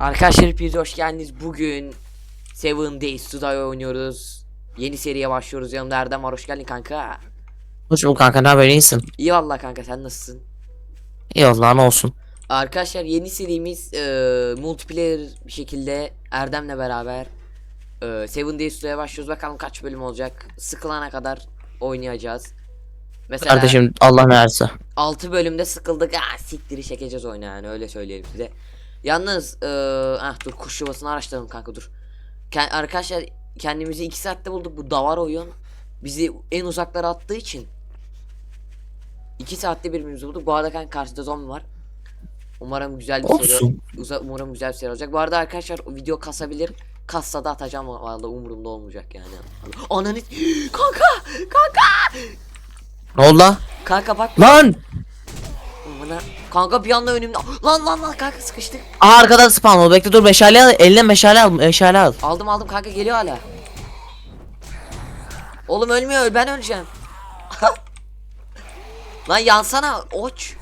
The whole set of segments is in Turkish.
Arkadaşlar hepiniz hoş geldiniz. Bugün Seven Days to Die oynuyoruz. Yeni seriye başlıyoruz. Yanımda Erdem var. Hoş geldin kanka. Hoş bulduk kanka ne haber iyisin? İyi valla kanka sen nasılsın? İyi Allah ne olsun. Arkadaşlar yeni serimiz e, multiplayer bir şekilde Erdem'le beraber e, Seven Days to Die'ye başlıyoruz. Bakalım kaç bölüm olacak. Sıkılana kadar oynayacağız. Mesela Kardeşim Allah ne verse. 6 bölümde sıkıldık. Ah siktiri çekeceğiz oyunu yani öyle söyleyelim size. Yalnız eee ah dur kuş yuvasını araştıralım kanka dur. Ken- arkadaşlar kendimizi 2 saatte bulduk bu davar oyun. Bizi en uzaklara attığı için 2 saatte birbirimizi bulduk. Bu arada kanka karşıda zombi var. Umarım güzel bir seri Olsun. uza- umarım güzel bir seri olacak. Bu arada arkadaşlar video kasabilir. Kassa da atacağım vallahi umurumda olmayacak yani. Ananı kanka kanka Ne oldu kanka bak Lan! Bana kanka bir anda önümde lan lan lan kanka sıkıştık. Aa arkada spawn ol bekle dur meşale al eline meşale al meşale al. Aldım aldım kanka geliyor hala. Oğlum ölmüyor ben öleceğim. lan yansana oç.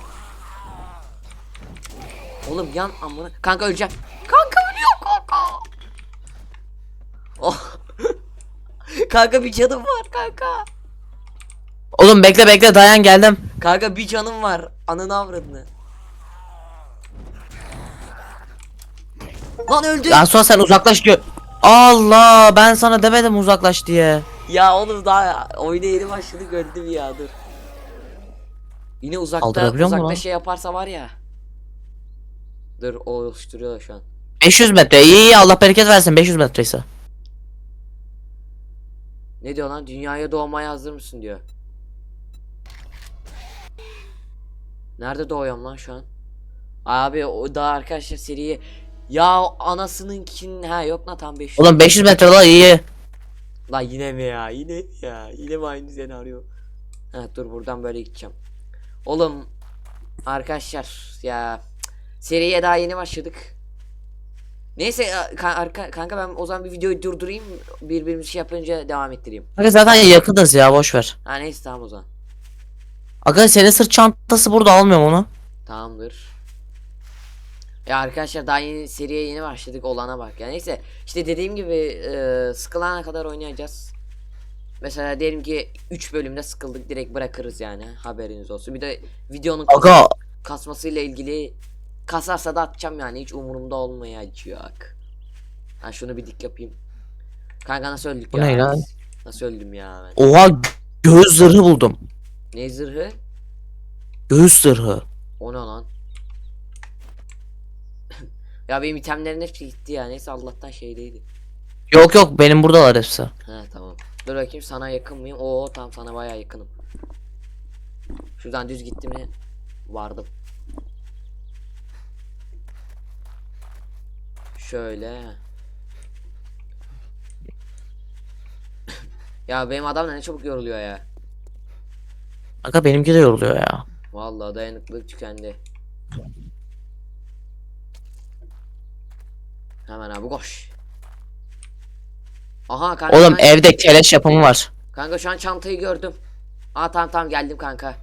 Oğlum yan amına. Kanka öleceğim. Kanka ölüyor kanka. Oh. kanka bir canım var kanka. Oğlum bekle bekle dayan geldim. Kanka bir canım var. Ananı avradını. Lan öldü. Daha sonra sen uzaklaş gö... Allah ben sana demedim uzaklaş diye. Ya oğlum daha oyuna yeni başladık öldüm ya dur. Yine uzakta mu uzakta lan? şey yaparsa var ya. Dur o oluşturuyor şu an. 500 metre iyi iyi Allah bereket versin 500 metre ise. Ne diyor lan? Dünyaya doğmaya hazır mısın diyor. Nerede doğuyorum lan şu an? Abi o da arkadaşlar seriyi ya anasınınkin ha yok lan tam 500. Oğlum 500 metre la iyi. Lan yine mi ya? Yine mi ya? Yine mi aynı senaryo? Ha dur buradan böyle gideceğim. Oğlum arkadaşlar ya seriye daha yeni başladık. Neyse ya, ka- arka- kanka ben o zaman bir videoyu durdurayım. Birbirimizi şey yapınca devam ettireyim. Kanka zaten yakınız ya boş ver. Ha neyse tamam o zaman. Aga senin sırt çantası burada almıyorum onu. Tamamdır. Ya arkadaşlar daha yeni seriye yeni başladık olana bak. Ya neyse işte dediğim gibi e, sıkılana kadar oynayacağız. Mesela diyelim ki 3 bölümde sıkıldık direkt bırakırız yani haberiniz olsun. Bir de videonun Aga kasmasıyla ilgili kasarsa da atacağım yani hiç umurumda olmayacak. Ha şunu bir dik yapayım. Kanka nasıl öldük Bu ya? ne lan? Nasıl öldüm ya ben? oha göğüs zırhı buldum. Ne zırhı? Göğüs zırhı. O ne lan? Ya benim itemlerin hepsi gitti ya. Neyse Allah'tan şeydeydi. Yok yok benim buradalar hepsi. Ha tamam. Dur bakayım sana yakın mıyım? Oo tam sana bayağı yakınım. Şuradan düz gitti mi? Vardım. Şöyle. ya benim adam da ne çabuk yoruluyor ya. Aga benimki de yoruluyor ya. Vallahi dayanıklılık tükendi. Hemen abi koş. Aha kanka. Oğlum kanka, evde keleş yapımı var. kanka şu an çantayı gördüm. Aa tamam tamam geldim kanka.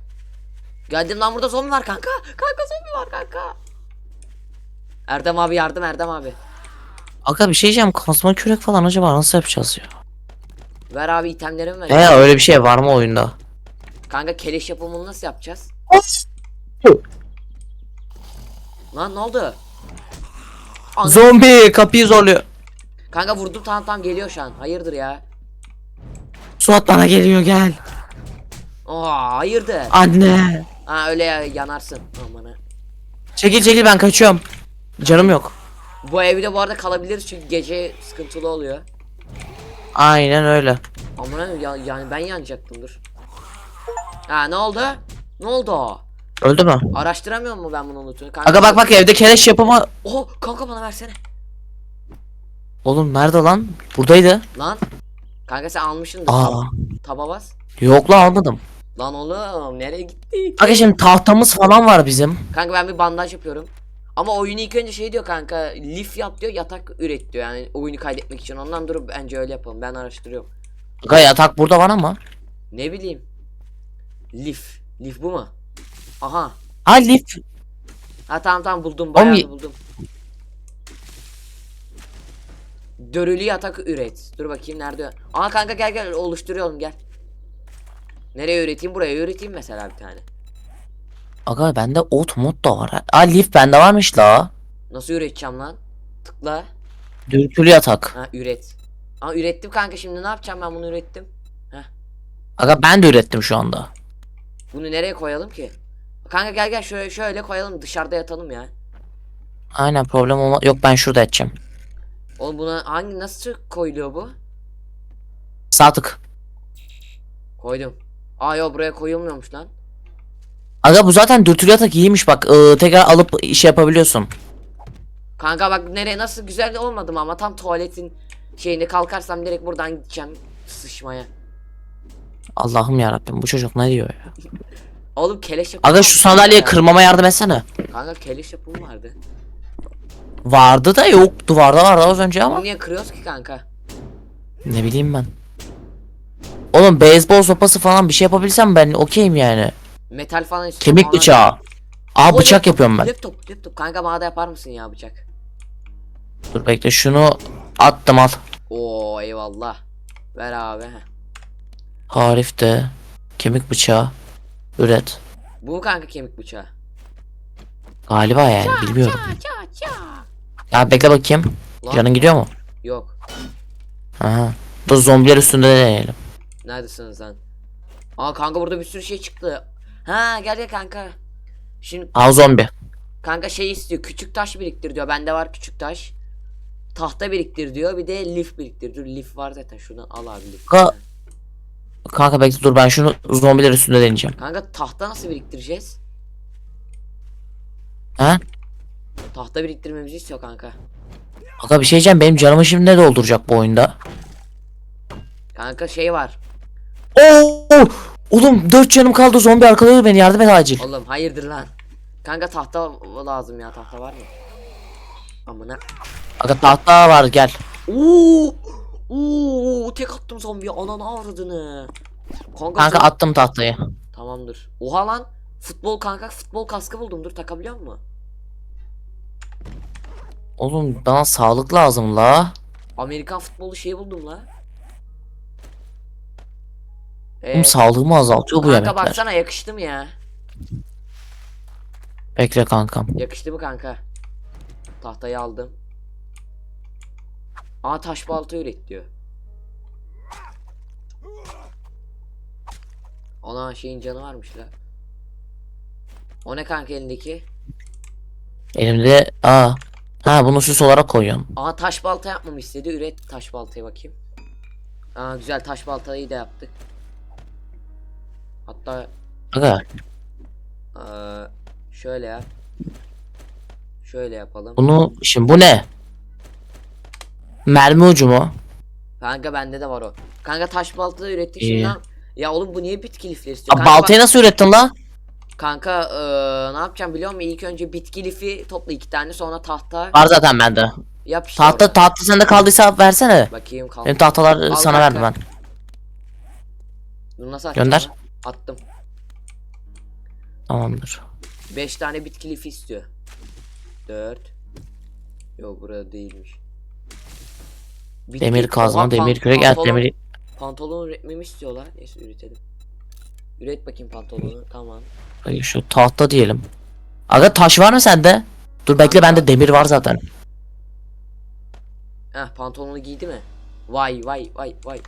Geldim lan burada zombi var kanka. Kanka zombi var kanka. Erdem abi yardım Erdem abi. Aga bir şey diyeceğim kasma kürek falan acaba nasıl yapacağız ya? Ver abi itemlerimi ver. He öyle bir şey var mı oyunda? Kanka keleş yapımını nasıl yapacağız? Lan ne oldu? Ana- Zombi kapıyı zorluyor. Kanka vurdum tamam tamam geliyor şu an. Hayırdır ya? Suat bana geliyor gel. Aa hayırdır? Anne. Ha öyle ya, yanarsın. Aman ha. Çekil çekil ben kaçıyorum. Canım yok. Bu evde bu arada kalabiliriz çünkü gece sıkıntılı oluyor. Aynen öyle. Aman ha, ya, yani ben yanacaktım dur. Ha ne oldu? Ne oldu? Öldü mü? Araştıramıyor mu ben bunu unuttum? Kanka, Aga bak bak evde keleş yapımı. Oh kanka bana versene. Oğlum nerede lan? Buradaydı. Lan. Kanka sen almışsın. Aa. Taba bas. Yok lan almadım. Lan oğlum nereye gittik? Aga şimdi tahtamız falan var bizim. Kanka ben bir bandaj yapıyorum. Ama oyunu ilk önce şey diyor kanka lif yap diyor yatak üret diyor yani oyunu kaydetmek için ondan durup bence öyle yapalım ben araştırıyorum. Aga yatak burada var ama. Ne bileyim. Lif. Lif bu mu? Aha. Ha lif. Ha tamam tamam buldum bayağı Oğlum- buldum. Dörülü yatak üret. Dur bakayım nerede? Aa kanka gel gel oluşturuyorum gel. Nereye üreteyim? Buraya üreteyim mesela bir tane. Aga bende ot mod da var. Aa lif bende varmış la. Nasıl üreteceğim lan? Tıkla. Dürtülü yatak. Ha üret. Aa ürettim kanka şimdi ne yapacağım ben bunu ürettim. Aga ben de ürettim şu anda. Bunu nereye koyalım ki? Kanka gel gel şöyle şöyle koyalım dışarıda yatalım ya. Aynen problem olma. Yok ben şurada edeceğim. Oğlum buna hangi nasıl koyuluyor bu? Sağ tık. Koydum. Aa yok buraya koyulmuyormuş lan. Aga bu zaten dürtülü yatak iyiymiş bak. Ee, tekrar alıp iş yapabiliyorsun. Kanka bak nereye nasıl güzel olmadım ama tam tuvaletin şeyinde kalkarsam direkt buradan gideceğim sıçmaya. Allah'ım yarabbim bu çocuk ne diyor ya. Oğlum keleş yapımı Aga şu sandalyeyi ya. kırmama yardım etsene. Kanka keleş yapımı vardı. Vardı da yok. Duvarda vardı az önce ama. Bunu niye kırıyoruz ki kanka? Ne bileyim ben. Oğlum beyzbol sopası falan bir şey yapabilsem ben okeyim yani. Metal falan istiyorum. Kemik Ona- bıçağı. Aa O bıçak laptop, yapıyorum ben. Laptop laptop kanka bana da yapar mısın ya bıçak? Dur bekle şunu attım al. Oo eyvallah. Ver abi. heh. Harif de kemik bıçağı üret. Bu kanka kemik bıçağı? Galiba yani bilmiyorum. Ça ça. Ya bekle bakayım. Lan, Canın gidiyor mu? Yok. Aha. Dur zombiler üstünde deneyelim. Neredesiniz lan? Aa kanka burada bir sürü şey çıktı. Ha gel gel kanka. Şimdi Al zombi. kanka şey istiyor. Küçük taş biriktir diyor. Bende var küçük taş. Tahta biriktir diyor. Bir de lif biriktir. Dur lif var zaten. Şuradan al abi lif. Ka- Kanka bekle dur ben şunu zombiler üstünde deneyeceğim. Kanka tahta nasıl biriktireceğiz? Ha? Tahta biriktirmemizi istiyor kanka. Kanka bir şey diyeceğim benim canımı şimdi ne dolduracak bu oyunda? Kanka şey var. Oo! Oğlum 4 canım kaldı zombi arkalıyor beni yardım et acil. Oğlum hayırdır lan. Kanka tahta lazım ya. Tahta var mı? Amına. Kanka tahta var gel. Oo! Oo! Tek attım zombiye. Ananı avradını. Kanka, Kanka zom- attım tahtayı. Tamamdır. Oha lan. Futbol kanka futbol kaskı buldum. Dur takabiliyor mu? Oğlum bana sağlık lazım la. Amerikan futbolu şeyi buldum la. Oğlum Ee, sağlığımı azaltıyor bu kanka yemekler. baksana yakıştı mı ya? Bekle kankam. Yakıştı mı kanka? Tahtayı aldım. Aa taş balta üret diyor. Ona şeyin canı varmış la. O ne kanka elindeki? Elimde aa. Ha bunu süs olarak koyuyorum. Aa taş balta yapmamı istedi. Üret taş baltayı bakayım. Aa güzel taş baltayı da yaptık. Hatta Aga eee, şöyle yap. Şöyle yapalım. bunu şimdi bu ne? Mermi ucu mu? Kanka bende de var o. Kanka taş balta ürettik İyi. şimdi. Ya oğlum bu niye bitki lifleri istiyor? Kanka, baltayı nasıl ürettin la? bak- kanka eee, ne yapacağım biliyor musun? İlk önce bitki lifi topla iki tane sonra tahta Var zaten bende. yap işte Tahta orada. tahta sende kaldıysa versene. Bakayım kalk. Benim tahtalar Al sana kanka. verdim ben. Bunu nasıl atacağım Gönder. lan? Attım. Tamamdır. 5 tane bitki lifi istiyor. 4 Yok burada değilmiş. Bitki- Demir kazma, Oha, demir kürek, evet pantolon- demir. Pantolon üretmemi istiyorlar. Neyse üretelim. Üret bakayım pantolonu. Tamam. Ay, Şu tahta diyelim. Aga taş var mı sende? Dur bekle bende demir var zaten. Heh pantolonu giydi mi? Vay vay vay vay.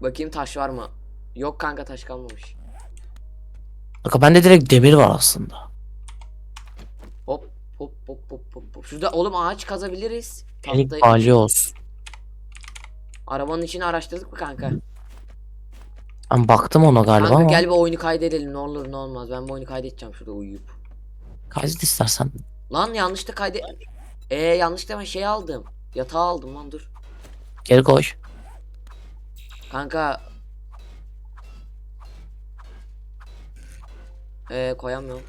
Bakayım taş var mı? Yok kanka taş kalmamış. Aga bende direkt demir var aslında. Hop hop hop hop hop. hop. Şurada oğlum ağaç kazabiliriz. Elik Tahtayı- balyoz. Arabanın içini araştırdık mı kanka? Ben baktım ona galiba Kanka ama. gel bir oyunu kaydedelim ne olur ne olmaz. Ben bu oyunu kaydedeceğim şurada uyuyup. Kaydet istersen. Lan yanlışta kaydet... Ee yanlışta ben şey aldım. Yatağı aldım lan dur. Geri koy. Kanka. Ee koyamıyorum.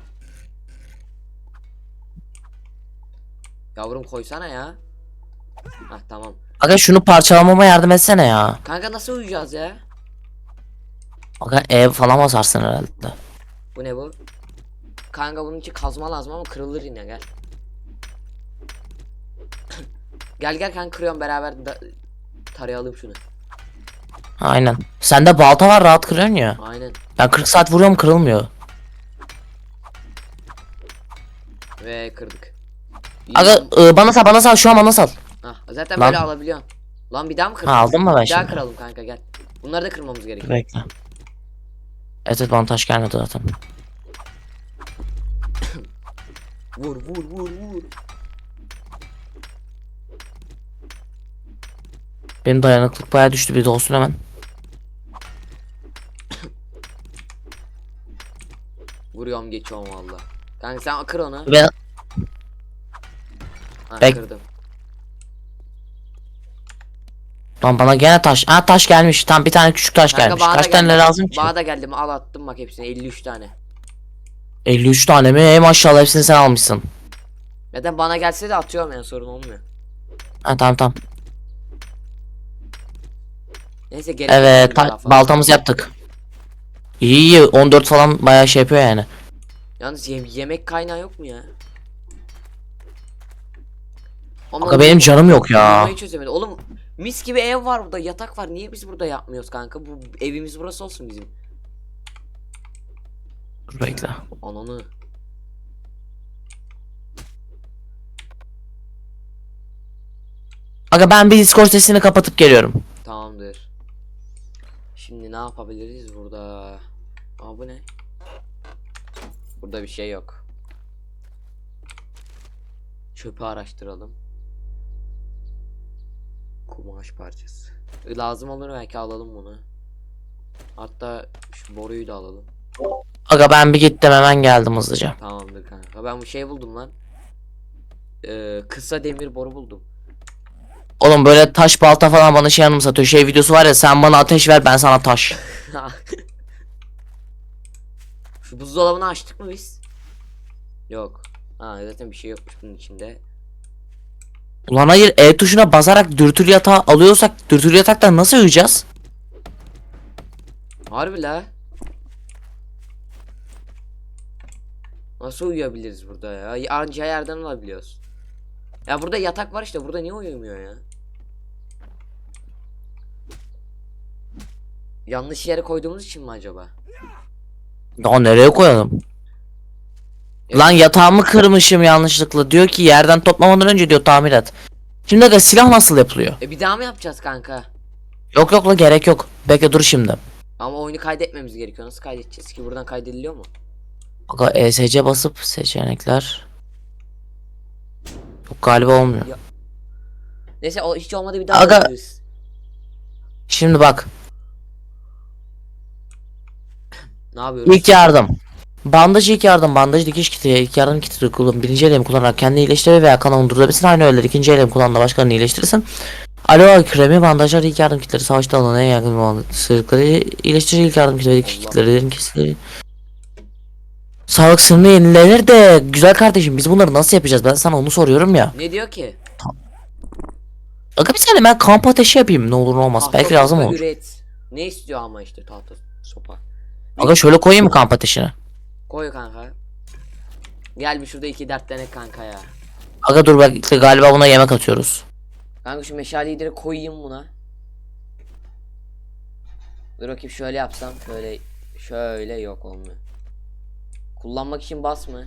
Yavrum koysana ya. Hah tamam. Aga şunu parçalamama yardım etsene ya. Kanka nasıl uyuyacağız ya? Aga ev falan basarsın herhalde. Bu ne bu? Kanka bunun için kazma lazım ama kırılır yine gel. Gel gel kanka kırıyorum beraber da tarayalım şunu. Aynen. Sende balta var rahat kırıyorsun ya. Aynen. Ben 40 saat vuruyorum kırılmıyor. Ve kırdık. Aga e, bana sal bana sal şu an bana sal. Hah, zaten Lan. böyle alabiliyorsun. Lan bir daha mı kırdın? Ha aldın mı ben Bir daha şimdi? kıralım kanka gel. Bunları da kırmamız gerekiyor. Bekle. Evet evet bana taş gelmedi zaten. Vur vur vur vur. Benim dayanıklık bayağı düştü bir de olsun hemen. Vuruyorum geçiyorum valla. Kanka sen kır onu. Ben Ha Bek- kırdım. Lan bana gene taş. Ha taş gelmiş. Tam bir tane küçük taş Kanka gelmiş. bana da Kaç tane geldi. lazım ki? Bana da geldi mi al attım bak hepsini 53 tane. 53 tane mi? Ey maşallah hepsini sen almışsın. Neden bana gelse de atıyorum yani sorun olmuyor. Ha tamam tamam. Neyse gerek Evet ta- daha fazla. baltamızı yaptık. İyi iyi 14 falan bayağı şey yapıyor yani. Yalnız ye- yemek kaynağı yok mu ya? Aga benim canım yok ya. Çözemedim. Oğlum mis gibi ev var burada yatak var niye biz burada yapmıyoruz kanka? Bu evimiz burası olsun bizim. Dur bekle. Ananı. Aga ben bir Discord sesini kapatıp geliyorum. Tamamdır. Şimdi ne yapabiliriz burada? Aa bu ne? Burada bir şey yok. Çöpü araştıralım. Kumaş parçası. E, Lazım olur belki alalım bunu. Hatta şu boruyu da alalım. Aga ben bir gittim hemen geldim hızlıca. Tamamdır kanka. Ben bu şey buldum lan. Ee, kısa demir boru buldum. Oğlum böyle taş balta falan bana şey anımsatıyor. Şey videosu var ya sen bana ateş ver ben sana taş. Şu buzdolabını açtık mı biz? Yok. Ha zaten bir şey yokmuş bunun içinde. Ulan hayır E tuşuna basarak dürtülü yatağı alıyorsak dürtülü yataktan nasıl uyuyacağız? Harbi la. Nasıl uyuyabiliriz burada ya? Anca yerden alabiliyoruz. Ya burada yatak var işte burada niye uyumuyor ya? Yanlış yere koyduğumuz için mi acaba? Ya nereye koyalım? Lan yatağımı kırmışım yanlışlıkla. Diyor ki yerden toplamadan önce diyor tamir et. Şimdi aga silah nasıl yapılıyor? E bir daha mı yapacağız kanka? Yok yok la gerek yok. Bekle dur şimdi. Ama oyunu kaydetmemiz gerekiyor. Nasıl kaydedeceğiz ki? Buradan kaydediliyor mu? Aga ESC basıp seçenekler. Yok galiba olmuyor. Neyse o hiç olmadı bir daha Aga- yapabiliriz. Şimdi bak. Ne yapıyoruz? İlk yardım. Bandaj ilk yardım. Bandaj dikiş kiti. ilk yardım kiti kullan. Birinci elimi kullanarak kendini iyileştirir veya kanalını durdurabilirsin. Aynı öyle. İkinci elimi kullanma başkalarını iyileştirirsin. Aloe kremi, bandajlar, ilk yardım kitleri, savaşta alana en yakın olan sırıkları iyileştirir ilk yardım kitleri, dikiş kitleri, derin kesileri. Sağlık sınırını yenilenir de güzel kardeşim biz bunları nasıl yapacağız? Ben sana onu soruyorum ya. Ne diyor ki? Aga bir saniye ben kamp ateşi yapayım ne olur ne olmaz. Tahta Belki lazım olur. Üret. Ne istiyor ama işte tahta sopa. Aga şöyle koyayım mı kamp ateşini? Koy kanka. Gel bir şurada iki dertlenek kanka ya. Aga dur bak işte galiba buna yemek atıyoruz. Kanka şu meşaleyi direkt koyayım buna. Dur bakayım şöyle yapsam şöyle şöyle yok olmuyor. Kullanmak için bas mı?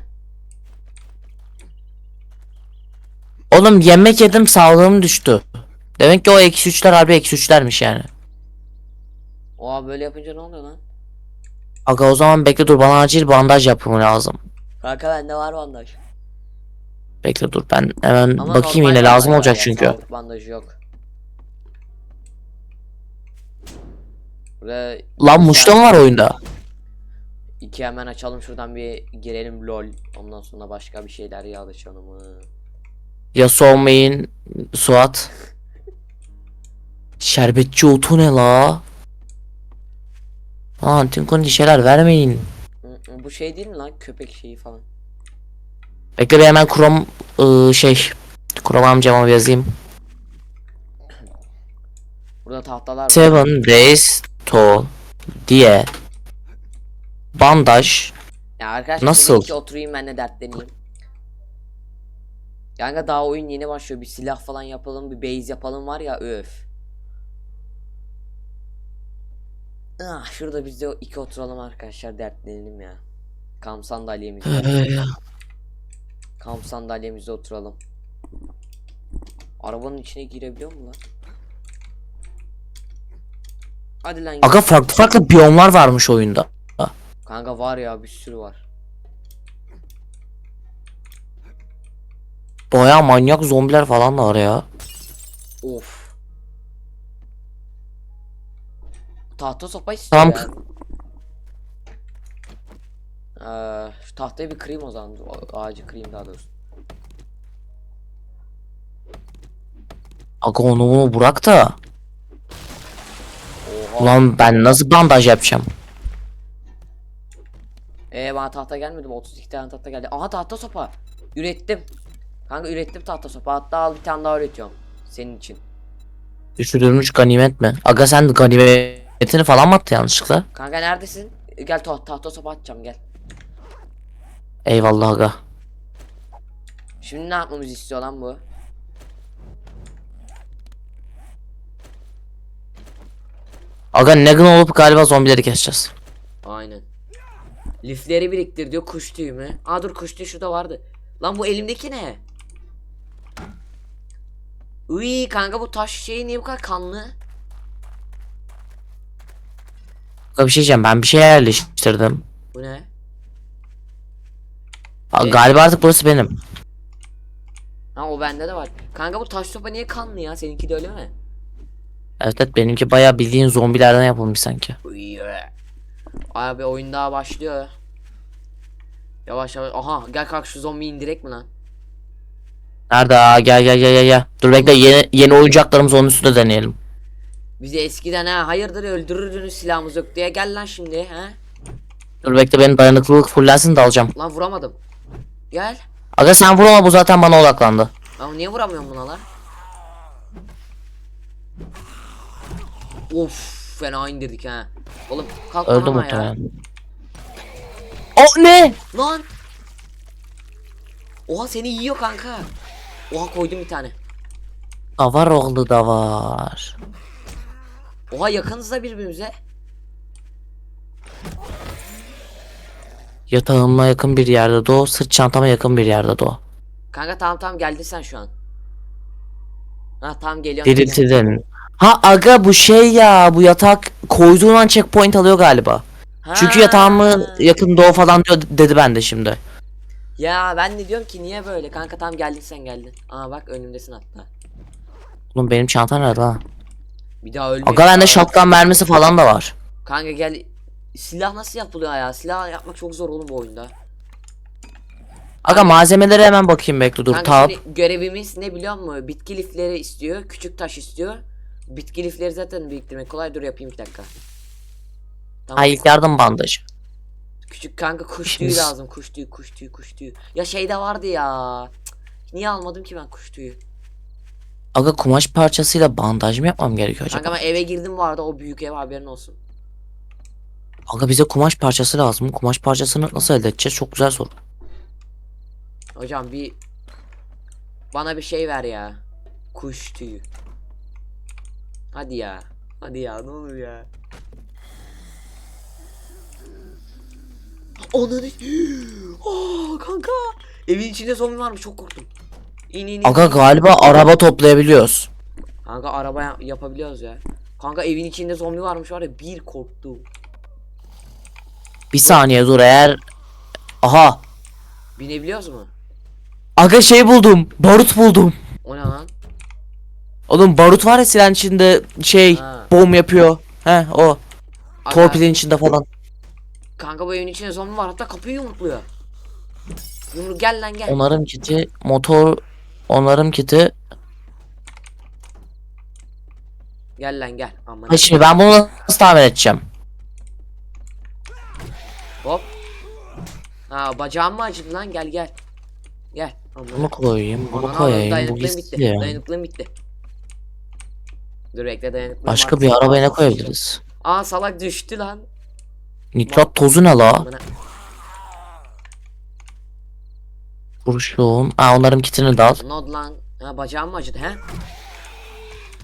Oğlum yemek yedim sağlığım düştü. Demek ki o eksi üçler harbi eksi üçlermiş yani. Oha böyle yapınca ne oluyor lan? Aga o zaman bekle dur bana acil bandaj yapmam lazım. Kanka bende var bandaj. Bekle dur ben hemen Ama bakayım yine lazım olacak ya, çünkü. Sağlık bandajı yok. Burada Lan muşta mı var oyunda? İki hemen açalım şuradan bir girelim lol. Ondan sonra başka bir şeyler yazışalım. mı? Ya soğumayın Suat. Şerbetçi otu ne la? Lan Tinko'nun şeyler vermeyin. Bu şey değil mi lan köpek şeyi falan. Bekle bir hemen Chrome ıı, şey Chrome amcama bir yazayım. Burada tahtalar var. Seven days to diye bandaj Ya arkadaşlar Nasıl? Nasıl? Ki oturayım ben de dertleneyim. Kanka daha oyun yeni başlıyor. Bir silah falan yapalım, bir base yapalım var ya öf. Ah şurada biz de iki oturalım arkadaşlar dertlenelim ya. Kamp sandalyemizde. Kamp sandalyemizde oturalım. Arabanın içine girebiliyor mu lan? Hadi lan. Aga farklı farklı biyomlar varmış oyunda. Kanka var ya bir sürü var. Baya manyak zombiler falan da var ya. Of. Tahta sopa istiyor Tamam. ya. Ee, şu tahtayı bir kırayım o zaman. O ağacı kırayım daha doğrusu. Aga onu bunu bırak da. Oha. Ulan ben nasıl bandaj yapacağım? Ee bana tahta gelmedi mi? 32 tane tahta geldi. Aha tahta sopa. Ürettim. Kanka ürettim tahta sopa. Hatta al bir tane daha üretiyorum. Senin için. Düşürülmüş ganimet mi? Aga sen ganimetini falan mı attı yanlışlıkla? Kanka neredesin? Gel ta- tahta sopa atacağım gel. Eyvallah aga. Şimdi ne yapmamızı istiyor lan bu? Aga Negan olup galiba zombileri keseceğiz. Aynen. Lifleri biriktir diyor kuş tüyü mü? Aa dur kuş tüyü şurada vardı. Lan bu elimdeki ne? Uy kanka bu taş şeyi niye bu kadar kanlı? Aga bir şey diyeceğim ben bir şey yerleştirdim. Bu ne? Aa, Ne? Galiba artık burası benim. Ha o bende de var. Kanka bu taş sopa niye kanlı ya? Seninki de öyle mi? Evet evet benimki baya bildiğin zombilerden yapılmış sanki. Uy. Abi oyun daha başlıyor. Yavaş yavaş. Aha gel kalk şu zombi indirek mi lan? Nerede? Aa, gel gel gel gel gel. Dur bekle yeni, yeni oyuncaklarımızı onun üstünde deneyelim. Bizi eskiden ha hayırdır öldürürdünüz silahımız yok diye gel lan şimdi ha. Dur bekle benim dayanıklılık fullensin de alacağım. Lan vuramadım. Gel. Aga sen vurma bu zaten bana odaklandı. Ama niye vuramıyorum buna lan? Of fena indirdik ha. Oğlum kalk Öldü ya. muhtemelen. O ne? Lan. Oha seni yiyor kanka. Oha koydum bir tane. Da var oğlu da var. Oha yakınızda birbirimize. Yatağıma yakın bir yerde doğ, sırt çantama yakın bir yerde doğ. Kanka tamam tamam geldin sen şu an. Ha tamam geliyorum. geliyorum. Diriltilen. Ha aga bu şey ya bu yatak koyduğun an checkpoint alıyor galiba. Çünkü Ha. yatağımın yakın doğu falan diyor dedi ben de şimdi. Ya ben de diyorum ki niye böyle kanka tamam geldin sen geldin. Aa bak önümdesin hatta. Oğlum benim çantam nerede ha? Bir daha ölme. Aga bende shotgun mermisi falan da var. Kanka gel. Silah nasıl yapılıyor ya? Silah yapmak çok zor oğlum bu oyunda. Aga malzemeleri hemen bakayım bekle dur. Kanka Tab. şimdi görevimiz ne biliyor musun? Bitki lifleri istiyor, küçük taş istiyor. Bitki lifleri zaten biriktirmek kolay. Dur yapayım bir dakika. Tamam. Ha ilk yardım bandajı. Küçük kanka kuş tüyü lazım. Kuş tüyü, kuş tüyü, kuş tüyü. Ya şeyde vardı ya. Cık, Niye almadım ki ben kuş tüyü? Aga kumaş parçasıyla bandaj mı yapmam gerekiyor acaba? Kanka ben eve girdim bu arada o büyük ev haberin olsun. Aga bize kumaş parçası lazım. Kumaş parçasını nasıl elde edeceğiz? Çok güzel soru. Hocam bir bana bir şey ver ya. Kuş tüyü. Hadi ya. Hadi ya ne olur ya. Ananı. Oh kanka. Evin içinde zombi varmış çok korktum. İn in in. Aga galiba araba toplayabiliyoruz. Kanka araba ya- yapabiliyoruz ya. Kanka evin içinde zombi varmış var ya bir korktum. Bir saniye dur eğer... Aha. Binebiliyoruz mu? Aga şey buldum. Barut buldum. O ne lan? Oğlum barut var ya silahın içinde şey Ha. bom yapıyor. He o. Aga, Torpilin içinde falan. Kanka bu evin içinde zombi var hatta kapıyı yumrukluyor. Yumruk gel lan gel. Onarım kiti, motor onarım kiti. Gel lan gel. Aman. Ha şimdi ben bunu nasıl tamir edeceğim? Hop. Ha bacağım mı acıdı lan gel gel. Gel. Aman. Bunu koyayım, bunu Aman koyayım. Bu dayanıklığım bitti. ya. Dayanıklığım bitti. Dur bekle dayanıklığım Başka artsın. bir arabaya ne koyabiliriz? Aa salak düştü lan. Nitrat tozu ne la? Amına. Kurşun. Aa onların kitini de al. Lan? Ha bacağım mı acıdı he?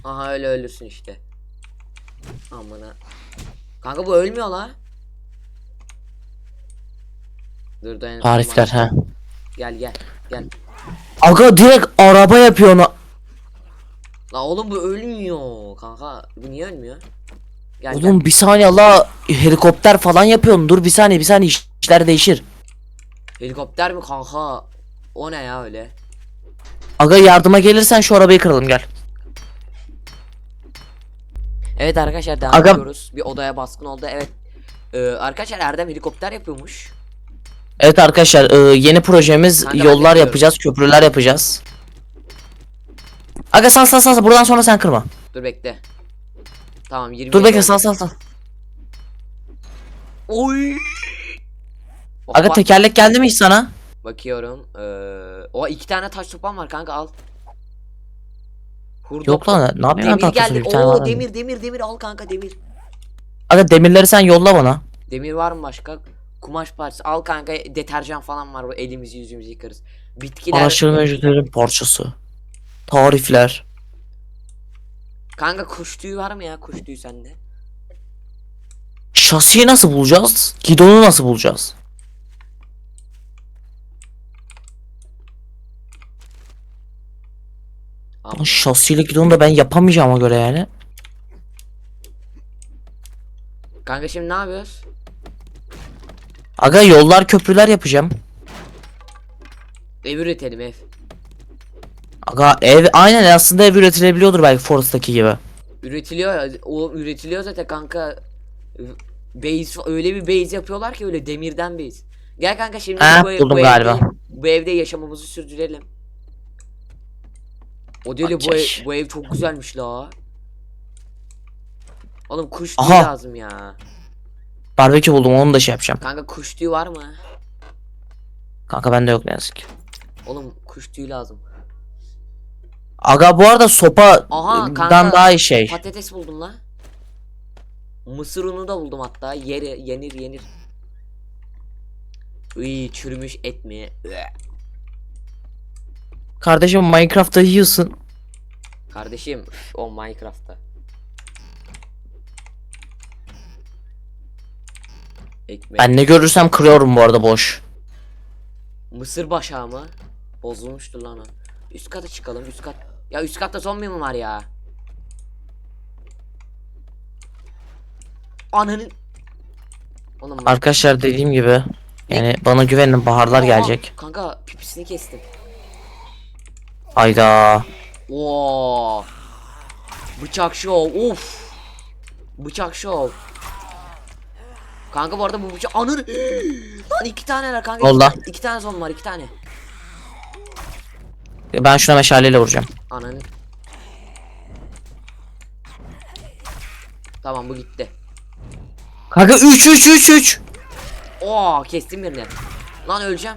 Aha öyle ölürsün işte. Amına. Kanka bu ölmüyor la. Dur dayan. Tarifler ha. Gel gel. Gel. Aga direkt araba yapıyor onu. La oğlum bu ölmüyor kanka. Bu niye ölmüyor? Gel Oğlum bir saniye la helikopter falan yapıyorsun. Dur bir saniye bir saniye işler değişir. gel. Helikopter mi kanka? O ne ya öyle? Aga yardıma gelirsen şu arabayı kıralım gel. Evet arkadaşlar devam Aga- ediyoruz. Bir odaya baskın oldu. Evet. Ee, arkadaşlar Erdem helikopter yapıyormuş. Evet arkadaşlar e, yeni projemiz Kanka ben yollar yapıyorum. yapacağız, köprüler yapacağız. Aga sal sal sal sal, buradan sonra sen kırma. Dur bekle. Tamam 20. Dur bekle sal sal sal. Oy. Aga Hoppa. tekerlek geldi mi hiç sana? Bakıyorum. Ee, o iki tane taş topam var kanka al. Hurda Yok lan ne yapayım Demir geldi. bir tane Oo var. demir demir demir al kanka demir. Aga demirleri sen yolla bana. Demir var mı başka? Kumaş parçası al kanka deterjan falan var bu elimizi yüzümüzü yıkarız. Bitkiler Araçların mevcutların parçası. Tarifler. kanka kuş tüyü var mı ya kuş tüyü sende? Şasiyi nasıl bulacağız? Gidonu nasıl bulacağız? Ama- Şasiyle gidonu da ben yapamayacağıma göre yani. Kanka şimdi ne yapıyoruz? Aga yollar köprüler yapacağım. Ev üretelim ev. Aga ev aynen aslında ev üretilebiliyordur belki Forest'taki gibi. Üretiliyor ya, o üretiliyor zaten kanka. Base öyle bir base yapıyorlar ki öyle demirden base. Gel kanka şimdi Ha, bu, buldum bu galiba. Evde, bu evde yaşamamızı sürdürelim. O değil bu ev, Okey. bu ev çok güzelmiş la. Oğlum kuş Aha. tüyü lazım ya. Barbekü buldum onu da şey yapacağım. Kanka kuş tüyü var mı? Kanka bende yok ne yazık ki. Oğlum kuş tüyü lazım. Aga bu arada sopa Aha, dan kanka. daha iyi şey. Patates buldum la. Mısır unu da buldum hatta. Yer, yenir yenir. Iy çürümüş et mi? Üe. Kardeşim Minecraft'ta yiyorsun. Kardeşim o Minecraft'ta. Ekmek. Ben ne görürsem kırıyorum bu arada boş. Mısır başağı mı? Bozulmuştur lan o. Üst kata çıkalım üst kat. Ya üst katta zombi mi var ya? Ananın. Oğlum Arkadaşlar dediğim gibi yani bana güvenin baharlar Aa, gelecek. Kanka pipisini kestim. Hayda. Oo. Bıçak şov. Uf. Bıçak şov. Kanka bu arada bu bıçak anır. Lan iki taneler kanka. iki, Oldu. iki tane zombi var iki tane. Ben şuna meşaleyle vuracağım. Ananı. Tamam bu gitti. Kanka 3 3 3 3. Oo kestim birini. Lan öleceğim.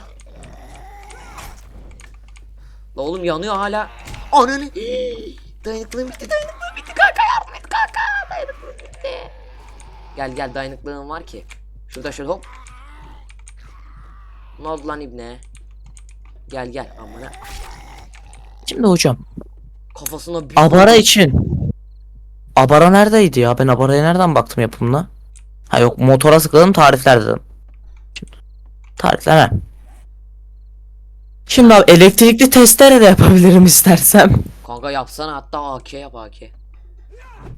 La oğlum yanıyor hala. Ananı. Dayanıklığım bitti dayanıklığım bitti kanka yardım et kanka. Dayanıklığım bitti. Gel gel dayanıklığım var ki. Şurada şöyle hop. Ne oldu lan ibne? Gel gel amına. Şimdi hocam Kafasına bir Abara için. Abara neredeydi ya? Ben Abara'ya nereden baktım yapımına? Ha yok motora sıkladım tarifler dedim. Şimdi, tarifler ha. Şimdi abi elektrikli testere de yapabilirim istersem. Kanka yapsana hatta AK yap AK.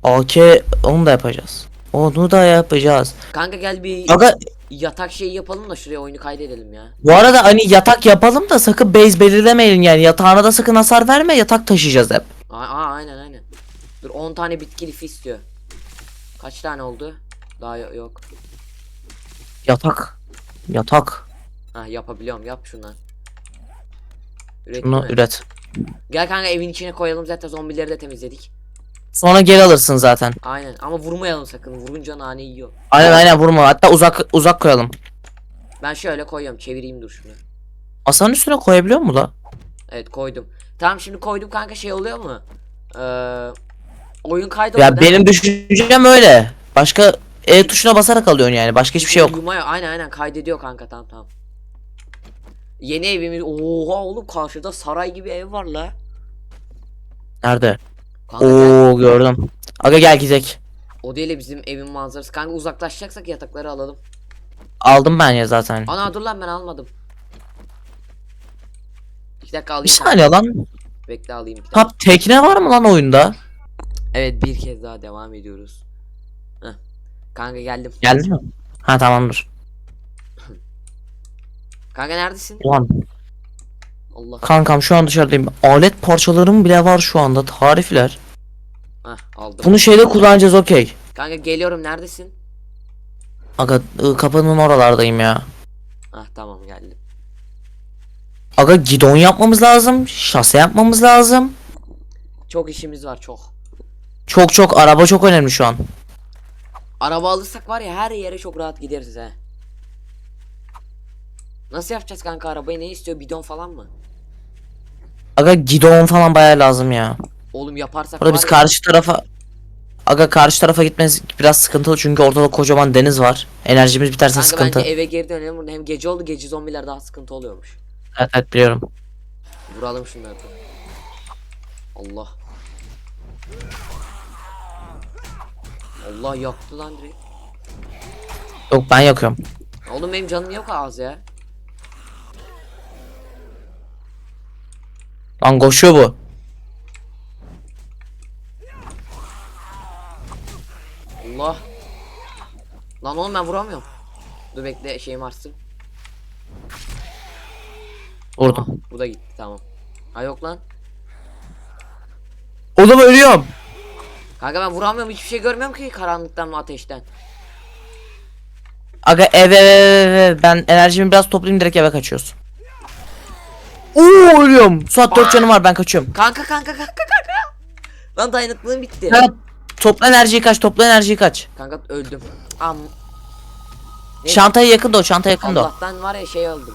AK onu da yapacağız. Onu da yapacağız. Kanka gel bir Aga yatak şeyi yapalım da şuraya oyunu kaydedelim ya. bu arada hani yatak yapalım da sakın base belirlemeyin yani yatağına da sakın hasar verme yatak taşıyacağız hep. Aa, aa, aynen aynen. Dur 10 tane bitki lifi istiyor. Kaç tane oldu? Daha yo- yok. Yatak. Yatak. Ha yapabiliyorum yap şundan. Bunu mi? üret. Gel kanka evin içine koyalım zaten zombileri de temizledik. Sonra geri alırsın zaten. Aynen ama vurmayalım sakın. Vurunca nane yiyor. Aynen aynen vurma. Hatta uzak uzak koyalım. Ben şöyle koyuyorum. Çevireyim dur şunu. Masanın üstüne koyabiliyor mu da? Evet koydum. Tamam şimdi koydum kanka şey oluyor mu? Ee, oyun kaydoluyor Ya benim düşüncem öyle. Başka E tuşuna basarak alıyorsun yani. Başka hiçbir şey yok. Yumaya aynen aynen kaydediyor kanka tamam tamam. Yeni evimiz. Oha oğlum karşıda saray gibi ev var la. Nerede? Kanka gel. Oo gördüm. Aga gel gidek. O değil de bizim evin manzarası. Kanka uzaklaşacaksak yatakları alalım. Aldım ben ya zaten. Ana dur lan ben almadım. İki dakika alayım. Bir saniye lan. Bekle alayım. Tap tekne var mı lan oyunda? Evet bir kez daha devam ediyoruz. Heh. Kanka geldim. Geldi mi? Ha tamamdır. Kanka neredesin? Ulan Allah. kankam şu an dışarıdayım. Alet parçalarım bile var şu anda. Tarifler. Heh aldım. Bunu şeyde kullanacağız okey. Kanka geliyorum neredesin? Aga ı, kapının oralardayım ya. Heh tamam geldim. Aga gidon yapmamız lazım. Şase yapmamız lazım. Çok işimiz var çok. Çok çok araba çok önemli şu an. Araba alırsak var ya her yere çok rahat gideriz he. Nasıl yapacağız kanka arabayı ne istiyor bidon falan mı? Aga gidon falan bayağı lazım ya. Oğlum yaparsak Burada var biz ya- karşı tarafa Aga karşı tarafa gitmemiz biraz sıkıntılı çünkü ortada kocaman deniz var. Enerjimiz biterse Kanka sıkıntı. bence eve geri dönelim burada hem gece oldu gece zombiler daha sıkıntı oluyormuş. Evet, evet biliyorum. Vuralım şunları. Allah. Allah yaktı lan direkt. Yok ben yakıyorum. Oğlum benim canım yok az ya. Lan koşuyor bu. Allah. Lan oğlum ben vuramıyorum. Dur bekle şeyim artsın. Vurdum. Aha, bu da gitti tamam. Ha yok lan. Oğlum ölüyorum. Kanka ben vuramıyorum hiçbir şey görmüyorum ki karanlıktan mı ateşten. Aga ev ev ev, ev. Ben enerjimi biraz toplayayım direkt eve kaçıyoruz. Oo ölüyorum. Suat 4 canım var ben kaçıyorum. Kanka kanka kanka kanka. Lan dayanıklılığım bitti. Ya, topla enerjiyi kaç topla enerjiyi kaç. Kanka öldüm. Am. Ne? Çantaya yakın da o çanta yakın da o. Allah'tan var ya şey öldüm.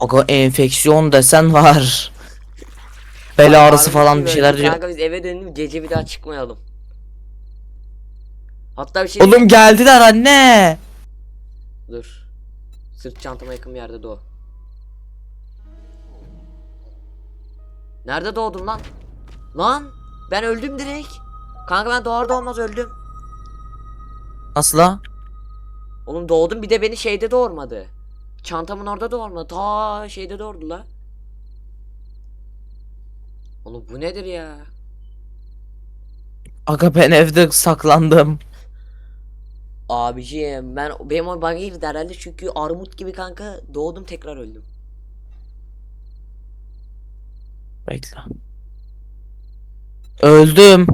Aga enfeksiyon desen var. Bel ağrısı falan bir şeyler diyor. Kanka biz eve dönelim gece bir daha çıkmayalım. Hatta bir şey Oğlum geldiler anne. Dur. Sırt çantama yakın bir yerde doğ. Nerede doğdun lan? Lan ben öldüm direkt. Kanka ben doğar doğmaz öldüm. Nasıl la? Oğlum doğdum bir de beni şeyde doğurmadı. Çantamın orada doğurmadı. Ta şeyde doğurdu la. Oğlum bu nedir ya? Aga ben evde saklandım. Abiciğim ben benim o bug'a girdi herhalde çünkü armut gibi kanka doğdum tekrar öldüm. Bekle. Öldüm.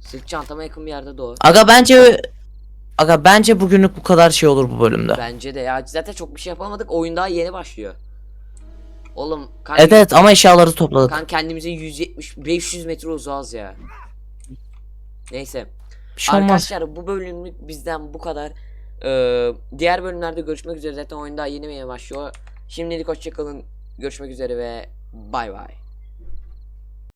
Sırt çantama yakın bir yerde doğ. Aga bence Aga bence bugünlük bu kadar şey olur bu bölümde. Bence de ya zaten çok bir şey yapamadık oyun daha yeni başlıyor. Oğlum kanka, Evet evet ama eşyaları topladık. kanka kendimize 170 500 metre uzağız ya. Neyse. Şey olmaz. Arkadaşlar bu bölümlük bizden bu kadar. Ee, diğer bölümlerde görüşmek üzere zaten oyun daha yeni mi başlıyor. Şimdilik hoşçakalın. Görüşmek üzere ve bay bay.